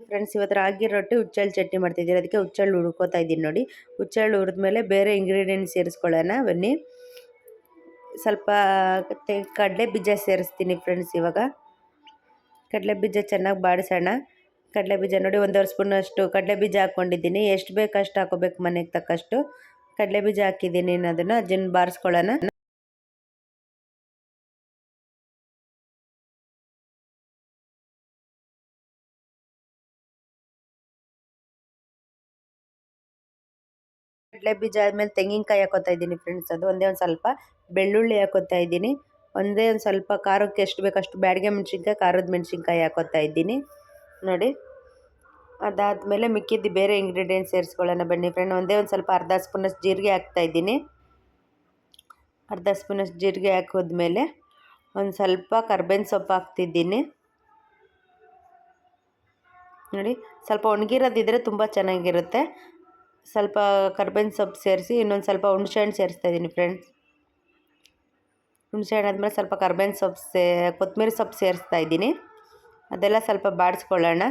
Friends ಇವತ್ತು ರಾಗಿ ರೊಟ್ಟಿ ಹುಚ್ಚಳ್ ಚಟ್ನಿ ಮಾಡ್ತಿದ್ದೀರಿ. ಅದಕ್ಕೆ ಹುಚ್ಚಳ್ಳು ಹುಡ್ಕೋತಾ ಇದ್ದೀನಿ ನೋಡಿ. ಹುಚ್ಚಳ್ಳು ಹುರಿದ್ಮೇಲೆ ಬೇರೆ ಇಂಗ್ರೀಡಿಯೆಂಟ್ಸ್ ಸೇರಿಸ್ಕೊಳ್ಳೋಣ. ಬನ್ನಿ. ಸ್ವಲ್ಪ ಕಡಲೆ ಬೀಜ ಸೇರಿಸ್ತೀನಿ ಫ್ರೆಂಡ್ಸ್ ಇವಾಗ. ಕಡಲೆ ಬೀಜ ಚೆನ್ನಾಗಿ ಬಾಡಿಸೋಣ. ಕಡಲೆ ಬೀಜ ನೋಡಿ ಒಂದೂವರೆ ಸ್ಪೂನಷ್ಟು ಕಡಲೆ ಬೀಜ ಹಾಕ್ಕೊಂಡಿದ್ದೀನಿ. ಎಷ್ಟು ಬೇಕು ಅಷ್ಟು ಹಾಕೋಬೇಕು ಮನೆಗೆ ತಕ್ಕಷ್ಟು. ಕಡಲೆ ಬೀಜ ಹಾಕಿದ್ದೀನಿ ಅದನ್ನು. ಅದನ್ನು ಬಾರಿಸ್ಕೊಳ್ಳೋಣ ಕಡಲೆ ಬೀಜ ಆದಮೇಲೆ ತೆಂಗಿನಕಾಯಿ ಹಾಕೋತಾ ಇದ್ದೀನಿ ಫ್ರೆಂಡ್ಸ್ ಅದು ಒಂದೇ ಒಂದು ಸ್ವಲ್ಪ. ಬೆಳ್ಳುಳ್ಳಿ ಹಾಕೋತಾ ಇದ್ದೀನಿ. ಒಂದೇ ಒಂದು ಸ್ವಲ್ಪ ಖಾರಕ್ಕೆ ಎಷ್ಟು ಬೇಕಷ್ಟು ಬ್ಯಾಡಿಗೆ ಮೆಣಸಿನ್ಕಾಯಿ, ಖಾರದ ಮೆಣಸಿನ್ಕಾಯಿ ಹಾಕೋತಾ ಇದ್ದೀನಿ. ನೋಡಿ. ಅದಾದಮೇಲೆ ಮಿಕ್ಕಿದ್ದು ಬೇರೆ ಇಂಗ್ರೀಡಿಯೆಂಟ್ಸ್ ಸೇರಿಸ್ಕೊಳ್ಳೋಣ ಬನ್ನಿ ಫ್ರೆಂಡ್ ಒಂದೇ ಒಂದು ಸ್ವಲ್ಪ ಅರ್ಧ ಸ್ಪೂನಷ್ಟು ಜೀರಿಗೆ ಹಾಕ್ತಾ ಇದ್ದೀನಿ. ಅರ್ಧ ಸ್ಪೂನಷ್ಟು ಜೀರಿಗೆ ಹಾಕೋದ್ಮೇಲೆ ಒಂದು ಸ್ವಲ್ಪ ಕರ್ಬೇವಿನ ಸೊಪ್ಪು ಹಾಕ್ತಿದ್ದೀನಿ. ನೋಡಿ. ಸ್ವಲ್ಪ ಒಣಗಿರೋದಿದ್ರೆ ತುಂಬ ಚೆನ್ನಾಗಿರುತ್ತೆ. ಸ್ವಲ್ಪ ಕರ್ಬೇವಿನ ಸೊಪ್ಪು ಸೇರಿಸಿ, ಇನ್ನೊಂದು ಸ್ವಲ್ಪ ಹುಣ್ಸೆಹಣ್ಣು ಸೇರಿಸ್ತಾ ಇದ್ದೀನಿ ಫ್ರೆಂಡ್ಸ್ ಹುಣ್ಸೆಹಣ್ಣು ಆದಮೇಲೆ ಸ್ವಲ್ಪ ಕರ್ಬೇವಿನ ಸೊಪ್ಪು ಸೇ, ಕೊತ್ತಂಬರಿ ಸೊಪ್ಪು ಸೇರಿಸ್ತಾ ಇದ್ದೀನಿ. ಅದೆಲ್ಲ ಸ್ವಲ್ಪ ಬಾಡಿಸ್ಕೊಳ್ಳೋಣ.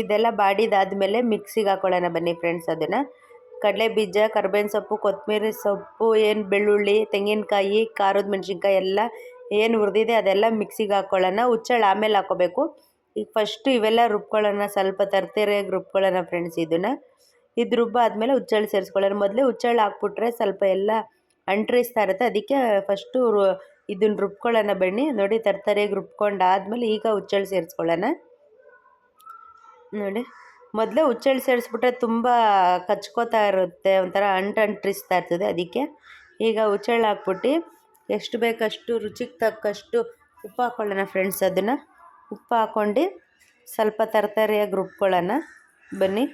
ಇದೆಲ್ಲ ಬಾಡಿದಾದಮೇಲೆ ಮಿಕ್ಸಿಗೆ ಹಾಕೊಳ್ಳೋಣ ಬನ್ನಿ ಫ್ರೆಂಡ್ಸ್ ಅದನ್ನು. ಕಡಲೆ ಬೀಜ ಕರ್ಬೇವಿನ ಸೊಪ್ಪು, ಕೊತ್ತಂಬರಿ ಸೊಪ್ಪು, ಏನು ಬೆಳ್ಳುಳ್ಳಿ, ತೆಂಗಿನಕಾಯಿ, ಖಾರದ ಮೆಣಸಿನ್ಕಾಯಿ ಎಲ್ಲ ಏನು ಹುರಿದಿದೆ ಅದೆಲ್ಲ ಮಿಕ್ಸಿಗೆ ಹಾಕ್ಕೊಳ್ಳೋಣ ಹುಚ್ಚಳು ಆಮೇಲೆ ಹಾಕೋಬೇಕು. ಈಗ ಫಸ್ಟು ಇವೆಲ್ಲ ರುಬ್ಕೊಳ್ಳೋಣ, ಸ್ವಲ್ಪ ತರ್ತೇರಿಯಾಗಿ ರುಬ್ಕೊಳ್ಳೋಣ ಫ್ರೆಂಡ್ಸ್ ಇದನ್ನು. ಇದು ರುಬ್ಬ ಆದಮೇಲೆ ಹುಚ್ಚಳು ಸೇರಿಸ್ಕೊಳ್ಳೋಣ. ಮೊದಲೇ ಹುಚ್ಚಳು ಹಾಕ್ಬಿಟ್ರೆ ಸ್ವಲ್ಪ ಎಲ್ಲ ಅಂಟ್ರಿಸ್ತಾ ಇರುತ್ತೆ. ಅದಕ್ಕೆ ಫಸ್ಟು ಇದನ್ನು ರುಬ್ಕೊಳ್ಳೋಣ ಬನ್ನಿ. ನೋಡಿ ತರ್ತರಿಯಾಗಿ ರುಬ್ಕೊಂಡಾದ್ಮೇಲೆ ಈಗ ಹುಚ್ಚಳು ಸೇರಿಸ್ಕೊಳ್ಳೋಣ. ನೋಡಿ. ಮೊದಲೇ ಹುಚ್ಚೆಳ್ಳು ಸೇರಿಸ್ಬಿಟ್ರೆ ತುಂಬ ಕಚ್ಕೋತಾ ಇರುತ್ತೆ, ಒಂಥರ ಅಂಟು ಅಂಟ್ರಿಸ್ತಾ ಇರ್ತದೆ ಅದಕ್ಕೆ. ಈಗ ಹುಚ್ಚೆಳ್ಳು ಹಾಕ್ಬಿಟ್ಟು ಎಷ್ಟು ಬೇಕಷ್ಟು ರುಚಿಗೆ ತಕ್ಕಷ್ಟು ಉಪ್ಪು ಹಾಕ್ಕೊಳ್ಳೋಣ ಫ್ರೆಂಡ್ಸ್ ಅದನ್ನು. ಉಪ್ಪು ಹಾಕ್ಕೊಂಡು ಸ್ವಲ್ಪ ತರತರಿಯಾಗಿ ರುಬ್ಕೊಳ್ಳೋಣ. ಬನ್ನಿ.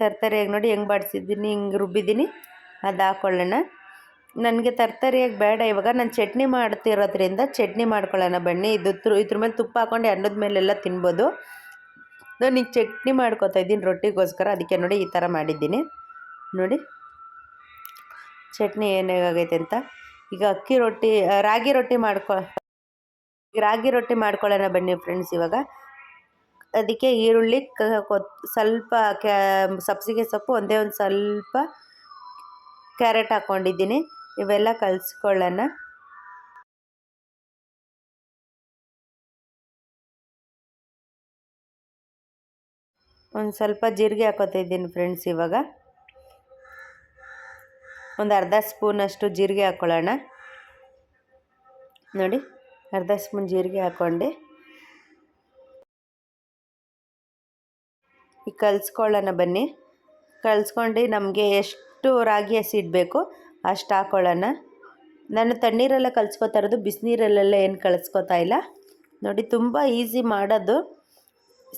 ತರತರಿಯಾಗಿ ನೋಡಿ ಹೆಂಗೆ ಬಾಡಿಸಿದ್ದೀನಿ, ಹಿಂಗೆ ರುಬ್ಬಿದ್ದೀನಿ. ಅದು ಹಾಕ್ಕೊಳ್ಳೋಣ ನನಗೆ ತರ್ತರಿಯಾಗಿ ಬೇಡ. ಇವಾಗ ನಾನು ಚಟ್ನಿ ಮಾಡ್ತಿರೋದ್ರಿಂದ ಚಟ್ನಿ ಮಾಡ್ಕೊಳ್ಳೋಣ ಬನ್ನಿ. ಇದು ಇದ್ರ ಮೇಲೆ ತುಪ್ಪ ಹಾಕೊಂಡು ಅನ್ನದ ಮೇಲೆಲ್ಲ ತಿನ್ಬೋದು. ನಾನು ಈಗ ಚಟ್ನಿ ಮಾಡ್ಕೊತಾ ಇದ್ದೀನಿ ರೊಟ್ಟಿಗೋಸ್ಕರ. ಅದಕ್ಕೆ ನೋಡಿ ಈ ಥರ ಮಾಡಿದ್ದೀನಿ. ನೋಡಿ. ಚಟ್ನಿ ಏನಾಗೈತೆ ಅಂತ. ಈಗ ಅಕ್ಕಿ ರೊಟ್ಟಿ ರಾಗಿ ರೊಟ್ಟಿ ಮಾಡ್ಕೊ, ರಾಗಿ ರೊಟ್ಟಿ ಮಾಡ್ಕೊಳ್ಳೋಣ ಬನ್ನಿ ಫ್ರೆಂಡ್ಸ್ ಇವಾಗ. ಅದಕ್ಕೆ ಈರುಳ್ಳಿ ಸ್ವಲ್ಪ ಕ್ಯಾ, ಸಬ್ಸಿಗೆ ಸೊಪ್ಪು, ಒಂದೇ ಒಂದು ಸ್ವಲ್ಪ ಕ್ಯಾರೆಟ್ ಹಾಕ್ಕೊಂಡಿದ್ದೀನಿ. ಇವೆಲ್ಲ ಕಲಿಸ್ಕೊಳ್ಳೋಣ. ಒಂದು ಸ್ವಲ್ಪ ಜೀರಿಗೆ ಹಾಕೋತಿದ್ದೀನಿ ಫ್ರೆಂಡ್ಸ್ ಇವಾಗ. ಒಂದು ಅರ್ಧ ಸ್ಪೂನಷ್ಟು ಜೀರಿಗೆ ಹಾಕ್ಕೊಳ್ಳೋಣ ನೋಡಿ, ಅರ್ಧ ಸ್ಪೂನ್ ಜೀರಿಗೆ ಹಾಕ್ಕೊಂಡು ಈಗ ಕಲಿಸ್ಕೊಳ್ಳೋಣ ಬನ್ನಿ. ಕಲಿಸ್ಕೊಂಡು ನಮಗೆ ಎಷ್ಟು ರಾಗಿ ಹಸಿ ಇಡಬೇಕು ಅಷ್ಟು ಹಾಕೊಳ್ಳೋಣ. ನಾನು ತಣ್ಣೀರೆಲ್ಲ ಕಲಿಸ್ಕೋತಾ ಇರೋದು ಬಿಸಿನೀರಲ್ಲೆಲ್ಲ ಏನು ಕಳಿಸ್ಕೋತಾ ಇಲ್ಲ. ನೋಡಿ, ತುಂಬ ಈಸಿ ಮಾಡೋದು.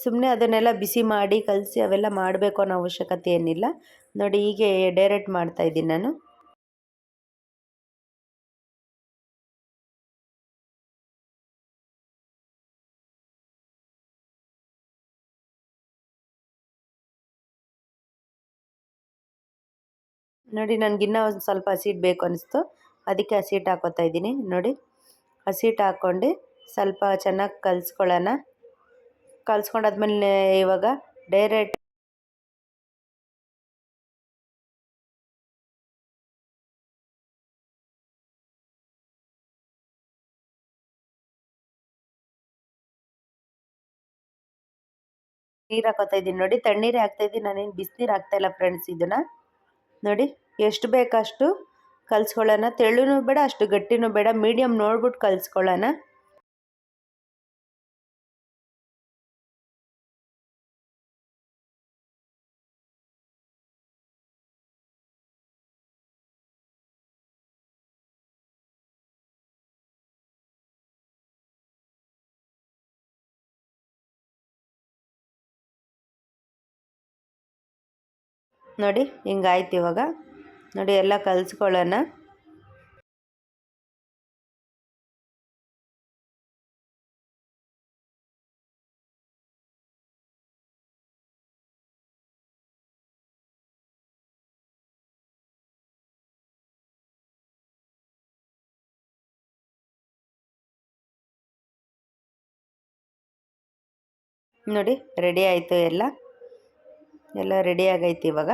ಸುಮ್ಮನೆ ಅದನ್ನೆಲ್ಲ ಬಿಸಿ ಮಾಡಿ ಕಲಸಿ ಅವೆಲ್ಲ ಮಾಡಬೇಕು ಅನ್ನೋ ಅವಶ್ಯಕತೆ ಏನಿಲ್ಲ. ನೋಡಿ, ಹೀಗೆ ಡೈರೆಕ್ಟ್ ಮಾಡ್ತಾಯಿದ್ದೀನಿ ನಾನು. ನೋಡಿ ನನಗಿನ್ನೂ ಒಂದು ಸ್ವಲ್ಪ ಹಸಿಟ್ಟು ಬೇಕು ಅನಿಸ್ತು. ಅದಕ್ಕೆ ಹಸಿಟ್ಟು ಹಾಕೋತಾ ಇದ್ದೀನಿ. ನೋಡಿ ಹಸಿಟ್ಟು ಹಾಕ್ಕೊಂಡು ಸ್ವಲ್ಪ ಚೆನ್ನಾಗಿ ಕಲಿಸ್ಕೊಳ್ಳೋಣ. ಕಲಿಸ್ಕೊಂಡಾದ್ಮೇಲೆ ಇವಾಗ ಡೈರೆಕ್ಟ್ ನೀರು ಹಾಕೋತಾ ಇದ್ದೀನಿ. ನೋಡಿ, ತಣ್ಣೀರೇ ಹಾಕ್ತಾ ಇದ್ದೀನಿ. ನಾನೇನು ಬಿಸಿನೀರು ಹಾಕ್ತಾ ಇಲ್ಲ ಫ್ರೆಂಡ್ಸ್ ಇದನ್ನು. ನೋಡಿ. ಎಷ್ಟು ಬೇಕಷ್ಟು ಕಲಿಸ್ಕೊಳ್ಳೋಣ. ತೆಳ್ಳೂ ಬೇಡ ಅಷ್ಟು ಗಟ್ಟಿನೂ ಬೇಡ. ಮೀಡಿಯಮ್ ನೋಡ್ಬಿಟ್ಟು ಕಲಿಸ್ಕೊಳ್ಳೋಣ. ನೋಡಿ ಹಿಂಗಾಯ್ತು ಇವಾಗ. ನೋಡಿ ಎಲ್ಲ ಕಲಿಸ್ಕೊಳ್ಳೋಣ. ನೋಡಿ ರೆಡಿ ಆಯಿತು ಎಲ್ಲ. ಎಲ್ಲ ರೆಡಿ ಆಗೈತೆ ಇವಾಗ.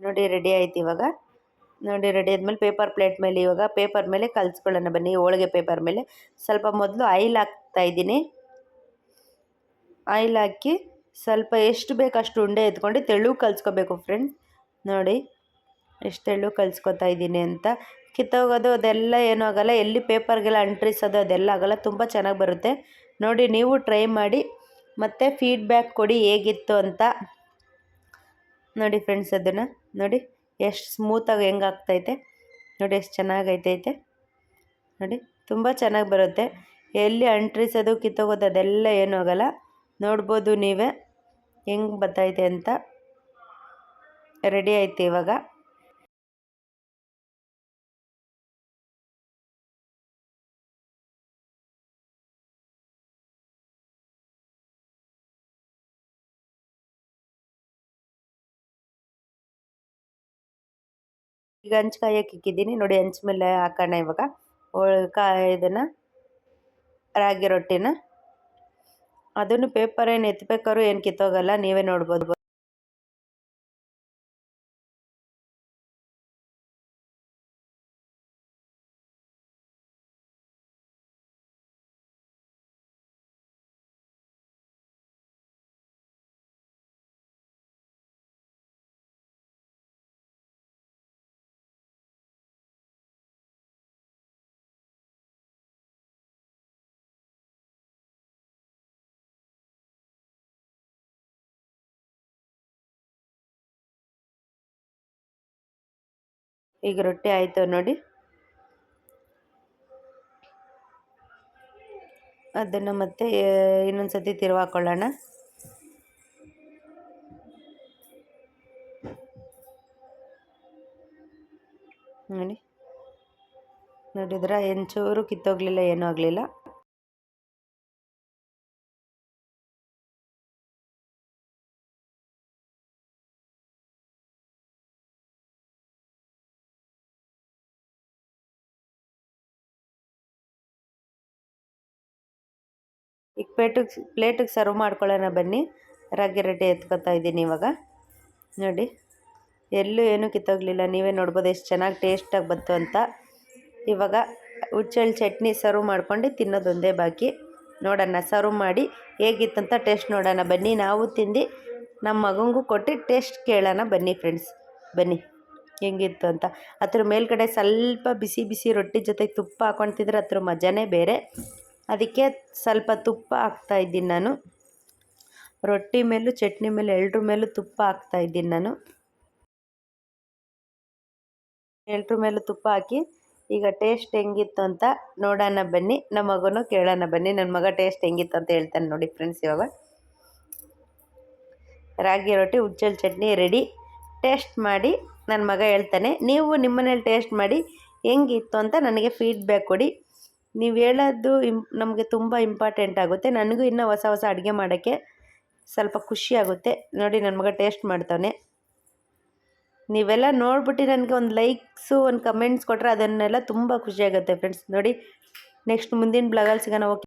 ನೋಡಿ ರೆಡಿ ಆಯ್ತು ಇವಾಗ. ನೋಡಿ ರೆಡಿ ಆದಮೇಲೆ ಪೇಪರ್ ಪ್ಲೇಟ್ ಮೇಲೆ ಇವಾಗ ಪೇಪರ್ ಮೇಲೆ ಕಲಿಸ್ಕೊಳ್ಳೋಣ ಬನ್ನಿ, ಹೋಳಿಗೆ ಪೇಪರ್ ಮೇಲೆ. ಸ್ವಲ್ಪ ಮೊದಲು ಆಯಿಲ್ ಹಾಕ್ತಾ ಇದ್ದೀನಿ. ಆಯಿಲ್ ಹಾಕಿ ಸ್ವಲ್ಪ ಎಷ್ಟು ಬೇಕು ಅಷ್ಟು ಉಂಡೆ ಎತ್ಕೊಂಡು ತೆಳು ಕಲಿಸ್ಕೋಬೇಕು ಫ್ರೆಂಡ್ಸ್ ನೋಡಿ, ಎಷ್ಟು ತೆಳು ಕಲಿಸ್ಕೊತಾ ಇದ್ದೀನಿ ಅಂತ. ಕಿತ್ತೋಗೋದು ಅದೆಲ್ಲ ಏನೂ ಆಗೋಲ್ಲ, ಎಲ್ಲಿ ಪೇಪರ್ಗೆಲ್ಲ ಅಂಟ್ರಿಸೋದು ಅದೆಲ್ಲ ಆಗೋಲ್ಲ, ತುಂಬ ಚೆನ್ನಾಗಿ ಬರುತ್ತೆ. ನೋಡಿ, ನೀವು ಟ್ರೈ ಮಾಡಿ, ಮತ್ತು ಫೀಡ್ಬ್ಯಾಕ್ ಕೊಡಿ ಹೇಗಿತ್ತು ಅಂತ. ನೋಡಿ ಫ್ರೆಂಡ್ಸ್ ಅದನ್ನು. ನೋಡಿ ಎಷ್ಟು ಸ್ಮೂತಾಗಿ ಹೆಂಗೆ ಆಗ್ತೈತೆ. ನೋಡಿ ಎಷ್ಟು ಚೆನ್ನಾಗೈತೈತೆ ನೋಡಿ ತುಂಬ ಚೆನ್ನಾಗಿ ಬರುತ್ತೆ. ಎಲ್ಲಿ ಅಂಟ್ರಿಸೋದು, ಕಿತ್ತೋಗೋದು ಅದೆಲ್ಲ ಏನೂ ಆಗೋಲ್ಲ. ನೋಡ್ಬೋದು ನೀವೇ. ಹೆಂಗೆ ಬರ್ತೈತೆ ಅಂತ. ರೆಡಿ ಆಯ್ತು ಇವಾಗ. ಈಗ ಹಂಚು ಕಾಯಕ್ಕೆ ಇಕ್ಕಿದ್ದೀನಿ ನೋಡಿ ಹಂಚ್ ಮೇಲೆ ಹಾಕೋಣ ಇವಾಗ. ಕಾ ಇದನ್ನು, ರಾಗಿ ರೊಟ್ಟಿನ. ಅದನ್ನು ಪೇಪರ್ ಏನು ಎತ್ತಬೇಕಾದ್ರೂ ಏನು ಕಿತ್ತೋಗಲ್ಲ, ನೀವೇ ನೋಡ್ಬೋದು. ಈಗ ರೊಟ್ಟಿ ಆಯಿತು ನೋಡಿ. ಅದನ್ನು ಮತ್ತೆ ಇನ್ನೊಂದು ಸತಿ ತಿರುವಾಕೊಳ್ಳೋಣ. ನೋಡಿ. ನೋಡಿದ್ರೆ? ಎಂಚೂರು ಕಿತ್ತೋಗಲಿಲ್ಲ, ಏನೂ ಆಗಲಿಲ್ಲ. ಈಗ ಪ್ಲೇಟಿಗೆ ಪ್ಲೇಟಿಗೆ ಸರ್ವ್ ಮಾಡ್ಕೊಳ್ಳೋಣ ಬನ್ನಿ. ರಾಗಿ ರೊಟ್ಟಿ ಎತ್ಕೊತಾ ಇದ್ದೀನಿ ಇವಾಗ. ನೋಡಿ, ಎಲ್ಲೂ ಏನೂ ಕಿತ್ತೋಗಲಿಲ್ಲ. ನೀವೇ ನೋಡ್ಬೋದು ಎಷ್ಟು ಚೆನ್ನಾಗಿ ಟೇಸ್ಟಾಗಿ ಬಂತು ಅಂತ. ಇವಾಗ ಹುಚ್ಚಳ್ಳಿ ಚಟ್ನಿ ಸರ್ವ್ ಮಾಡ್ಕೊಂಡು ತಿನ್ನೋದೊಂದೇ ಬಾಕಿ. ನೋಡೋಣ ಸರ್ವ್ ಮಾಡಿ ಹೇಗಿತ್ತಂತ ಟೇಸ್ಟ್ ನೋಡೋಣ ಬನ್ನಿ. ನಾವು ತಿಂದು ನಮ್ಮ ಮಗನಿಗೂ ಕೊಟ್ಟು ಟೇಸ್ಟ್ ಕೇಳೋಣ ಬನ್ನಿ ಫ್ರೆಂಡ್ಸ್ ಬನ್ನಿ, ಹೆಂಗಿತ್ತು ಅಂತ. ಅದ್ರ ಮೇಲ್ಗಡೆ ಸ್ವಲ್ಪ ಬಿಸಿ ಬಿಸಿ ರೊಟ್ಟಿ ಜೊತೆಗೆ ತುಪ್ಪ ಹಾಕೊಂಡು ತಿಂದರೆ ಅದ್ರ ಮಜಾನೇ ಬೇರೆ. ಅದಕ್ಕೆ ಸ್ವಲ್ಪ ತುಪ್ಪ ಹಾಕ್ತಾಯಿದ್ದೀನಿ ನಾನು. ರೊಟ್ಟಿ ಮೇಲೂ ಚಟ್ನಿ ಮೇಲೆ ಎಲ್ರ ಮೇಲೂ ತುಪ್ಪ ಹಾಕ್ತಾಯಿದ್ದೀನಿ ನಾನು. ಎಲ್ಲರ ಮೇಲೂ ತುಪ್ಪ ಹಾಕಿ ಈಗ ಟೇಸ್ಟ್ ಹೆಂಗಿತ್ತು ಅಂತ ನೋಡೋಣ ಬನ್ನಿ. ನಮ್ಮ ಮಗನೂ ಕೇಳೋಣ ಬನ್ನಿ. ನನ್ನ ಮಗ ಟೇಸ್ಟ್ ಹೆಂಗಿತ್ತು ಅಂತ ಹೇಳ್ತಾನೆ ನೋಡಿ ಫ್ರೆಂಡ್ಸ್ ಇವಾಗ. ರಾಗಿ ರೊಟ್ಟಿ, ಉಜ್ಜಲ್ ಚಟ್ನಿ ರೆಡಿ. ಟೇಸ್ಟ್ ಮಾಡಿ ನನ್ನ ಮಗ ಹೇಳ್ತಾನೆ, ನೀವು ನಿಮ್ಮನೇಲಿ ಟೇಸ್ಟ್ ಮಾಡಿ, ಹೆಂಗಿತ್ತು ಅಂತ ನನಗೆ ಫೀಡ್ಬ್ಯಾಕ್ ಕೊಡಿ. ನೀವು ಹೇಳೋದು ಇಂ, ನಮಗೆ ತುಂಬ ಇಂಪಾರ್ಟೆಂಟ್ ಆಗುತ್ತೆ. ನನಗೂ ಇನ್ನೂ ಹೊಸ ಹೊಸ ಅಡುಗೆ ಮಾಡೋಕ್ಕೆ ಸ್ವಲ್ಪ ಖುಷಿ ಆಗುತ್ತೆ. ನೋಡಿ ನನ್ನ ಮಗ ಟೇಸ್ಟ್ ಮಾಡ್ತಾನೆ ನೀವೆಲ್ಲ ನೋಡ್ಬಿಟ್ಟು ನನಗೆ ಒಂದು ಲೈಕ್ಸು ಒಂದು ಕಮೆಂಟ್ಸ್ ಕೊಟ್ಟರೆ ಅದನ್ನೆಲ್ಲ ತುಂಬ ಖುಷಿಯಾಗುತ್ತೆ ಫ್ರೆಂಡ್ಸ್ ನೋಡಿ ನೆಕ್ಸ್ಟ್ ಮುಂದಿನ ಬ್ಲಾಗಲ್ಲಿ ಸಿಗೋಣ. ಓಕೆ